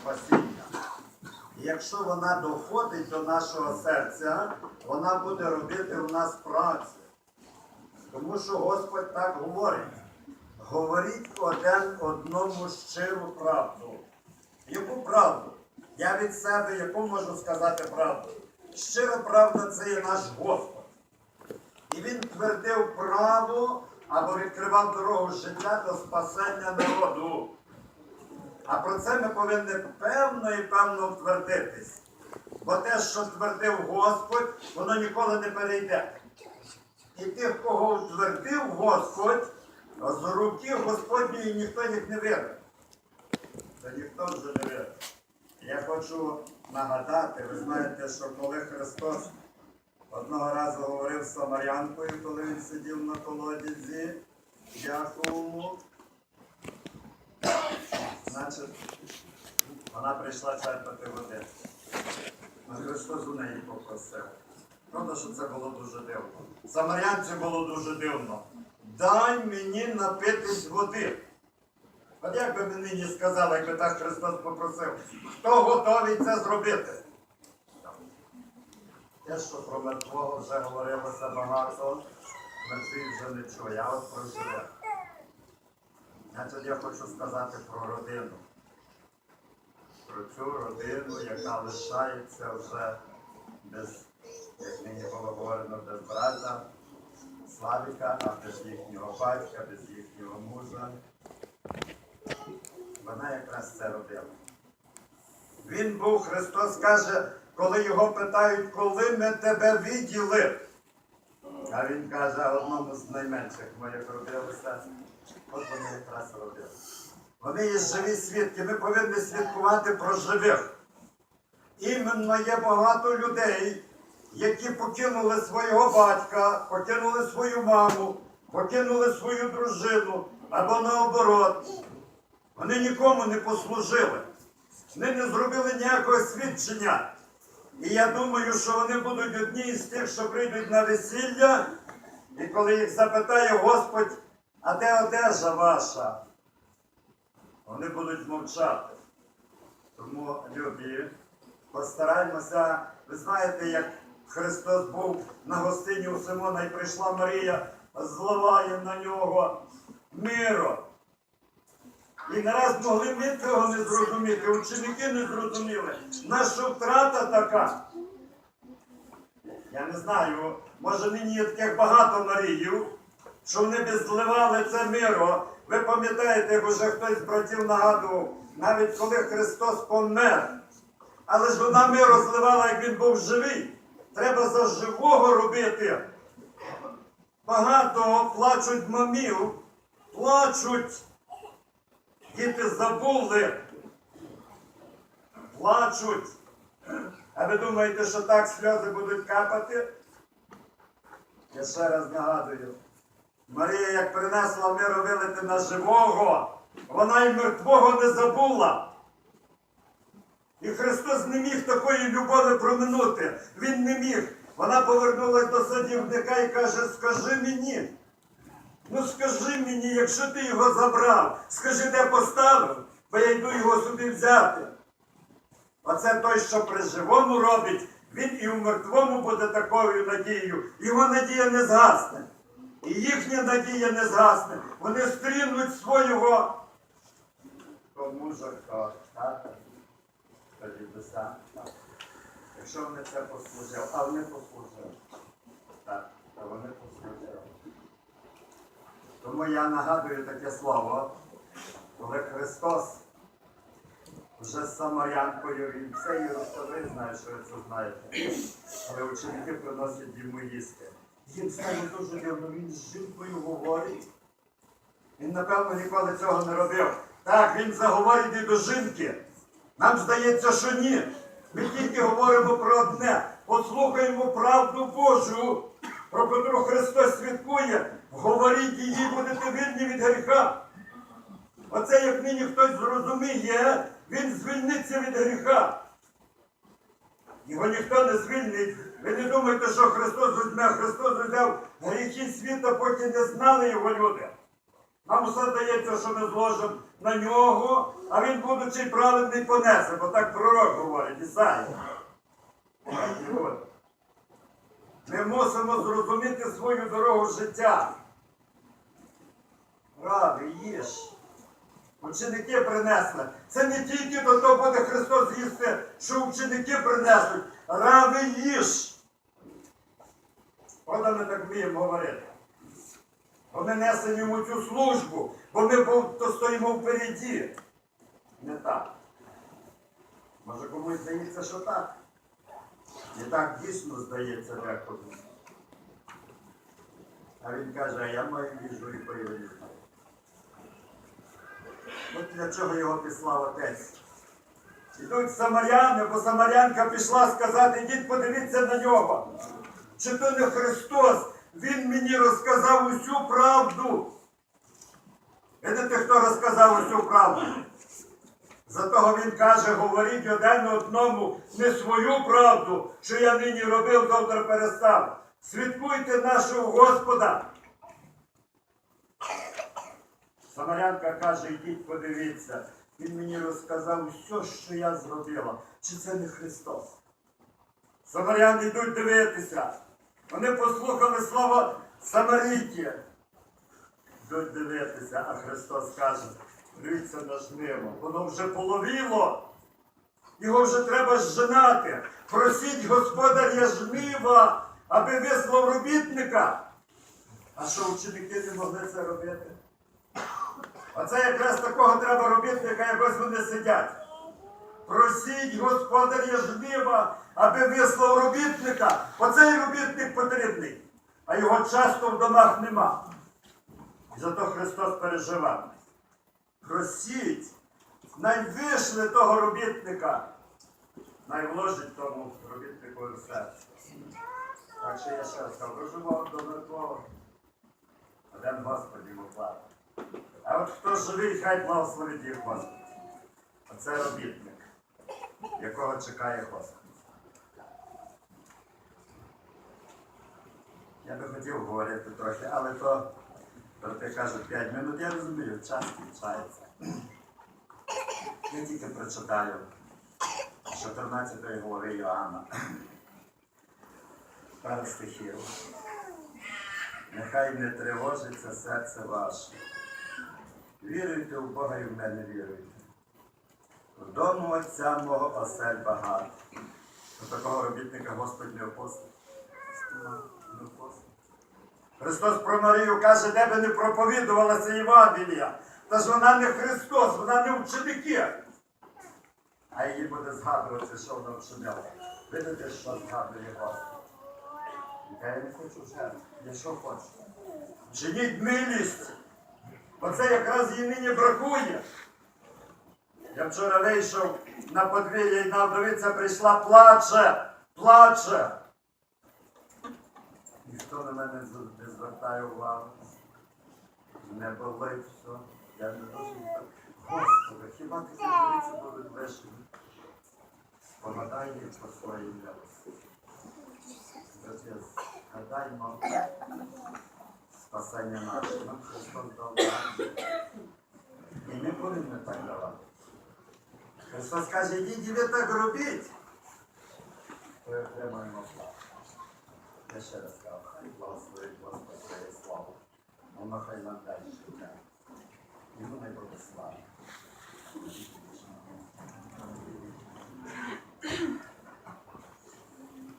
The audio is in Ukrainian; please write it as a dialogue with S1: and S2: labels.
S1: спасіння. Якщо вона доходить до нашого серця, вона буде робити в нас працю. Тому що Господь так говорить. Говоріть один одному щиру правду. Яку правду? Я від себе яку можу сказати правду? Щира правда це є наш Господь. І він твердив правду або відкривав дорогу життя до спасення народу. А про це ми повинні певно і певно втвердитись. Бо те, що твердив Господь, воно ніколи не перейде. І тих, кого утвердив Господь, з руки Господньої ніхто їх не вирве. Це ніхто вже не вирве. Я хочу нагадати, ви знаєте, що коли Христос одного разу говорив з Самарянкою, коли він сидів на колодязі Яковому, значить, вона прийшла черпати води. А Христос у неї попросив. Правда, що це було дуже дивно. Самарянці було дуже дивно. Дай мені напитись води. От як би мені нині сказали, якби так Христос попросив, хто готовий це зробити? Те, що про мертвого вже говорилося багато, мертвий вже не чує, а от про живе. Значить, я хочу сказати про родину. Про цю родину, яка лишається вже без, як нині було говорено, без брата Славіка, а без їхнього батька, без їхнього мужа. Вона якраз це робила. Він був, Христос каже, коли його питають, коли ми тебе виділи. А він каже, одному з найменших моїх робилося. От вони якраз робили. Вони є живі свідки. Ми повинні свідкувати про живих. Іменно є багато людей, які покинули свого батька, покинули свою маму, покинули свою дружину або наоборот. Вони нікому не послужили. Вони не зробили ніякого свідчення. І я думаю, що вони будуть одні із тих, що прийдуть на весілля, і коли їх запитає Господь, а де одежа ваша? Вони будуть мовчати. Тому, любі, постараймося, ви знаєте, як Христос був на гостині у Симона і прийшла Марія, зливає на нього миро. І не раз могли ми цього не зрозуміти, ученики не зрозуміли. Наша втрата така. Я не знаю, може нині є таких багато Маріїв, що вони би зливали це миро. Ви пам'ятаєте, як уже хтось з братів нагадував, навіть коли Христос помер. Але ж вона миро зливала, як він був живий. Треба за живого робити. Багато плачуть мамів, плачуть. Діти забули, плачуть. А ви думаєте, що так сльози будуть капати? Я ще раз нагадую. Марія, як принесла миру вилити на живого, вона й мертвого не забула. І Христос не міг такої любові проминути. Він не міг. Вона повернулася до садівника і каже, скажи мені. Ну скажи мені, якщо ти його забрав, скажи, де поставив, бо я йду його сюди взяти. Оце той, що при живому робить, він і в мертвому буде такою надією. Його надія не згасне. І їхня надія не згасне. Вони стрінуть свого. Кому ж тата, та дідуся. Якщо вони це послужили, а вони послужили. Так, а вони послужили. Тому я нагадую таке слово, коли Христос вже з Самарянкою, і розповів, знає, що ви це знаєте. Але ученики приносять йому їсти. Їм стало дуже дивно, він з жінкою говорить. Він, напевно, ніколи цього не робив. Так, він заговорить і до жінки. Нам здається, що ні. Ми тільки говоримо про одне. Послухаємо правду Божу, про котру Христос свідкує. Говоріть її, будете вільні від гріха. Оце як нині хтось зрозуміє, він звільниться від гріха. Його ніхто не звільнить. Ви не думаєте, що Христос візьме, Христос взяв гріхи світу, поки не знали його люди. Нам все здається, що ми зложимо на нього, а він, будучи праведний, понесе, бо так пророк говорить, Ісаїя. Так і от. Ми мусимо зрозуміти свою дорогу життя. Ради, їж. Ученики принесли. Це не тільки до того буде Христос їсти, що ученики принесуть. Ради їж. От ми так вміємо говорити. Бо ми несемо йому цю службу, бо ми то стоїмо впереді. Не так. Може комусь здається, що так. І так дійсно здається декому. А він каже, а я маю їжу і поїду. Для чого його післав отець. Ідуть самаряни, бо самарянка пішла сказати, ідіть подивіться на нього. Чи то не Христос? Він мені розказав усю правду. Видите, хто розказав усю правду? Затого він каже, говоріть один одному не свою правду, що я нині робив, завтра перестав. Святкуйте нашого Господа. Самарянка каже, йдіть подивіться. Він мені розказав все, що я зробила. Чи це не Христос? Самаряни йдуть дивитися. Вони послухали слово Самарійки. Йдуть дивитися, а Христос каже, дивіться на жниво. Воно вже половіло. Його вже треба зжинати. Просіть господаря жнива, аби вислав робітника. А що ученики не могли це робити? Оце якраз такого треба робітника, як ось вони сидять. Просіть господаря жнива, аби вислав робітника. Оцей робітник потрібний, а його часто в домах нема. Зато Христос переживав. Просіть, най вийшли того робітника, най вложить тому робітнику в серце. Так що я ще раз кажу, до мертвого. Один Господі уклад. А от хто живий, хай благословить їх Господь. Оце робітник, якого чекає Господь. Я би хотів говорити трохи, але то, то ти кажуть 5 минут, я розумію, час кінчається. Я тільки прочитаю 14 глави Йоанна. Пару стихів. Нехай не тривожиться серце ваше. Віруйте в Бога і в мене віруйте. В Отця мого осель багато. До такого робітника Господь не опустить. Христос про Марію каже, де би не проповідувалася Євангелія. Та ж вона не Христос, вона не ученики. А її буде згадувати, що вона вчиняла. Видите, що згадує Господь. Я не хочу жертв, я що хочу. Чиніть милість. Оце якраз їй нині бракує. Я вчора вийшов на подвір'я і на вдовиця прийшла, плаче, плаче. Ніхто на мене не звертає увагу. Не болить все. Я не можу. так. Господи, хіба такі вдовиці будуть вишені? Помадай їх по своїм лясу. Отець, гадаймо спасення наше. Нам Христос дав. І ми повинні так давати. Христос каже, ідіть і ви так робіть. То отримаємо славу. Я ще раз кажу, хай благословить Господь своє славу. Воно хай нам дасть життя. Йому слава.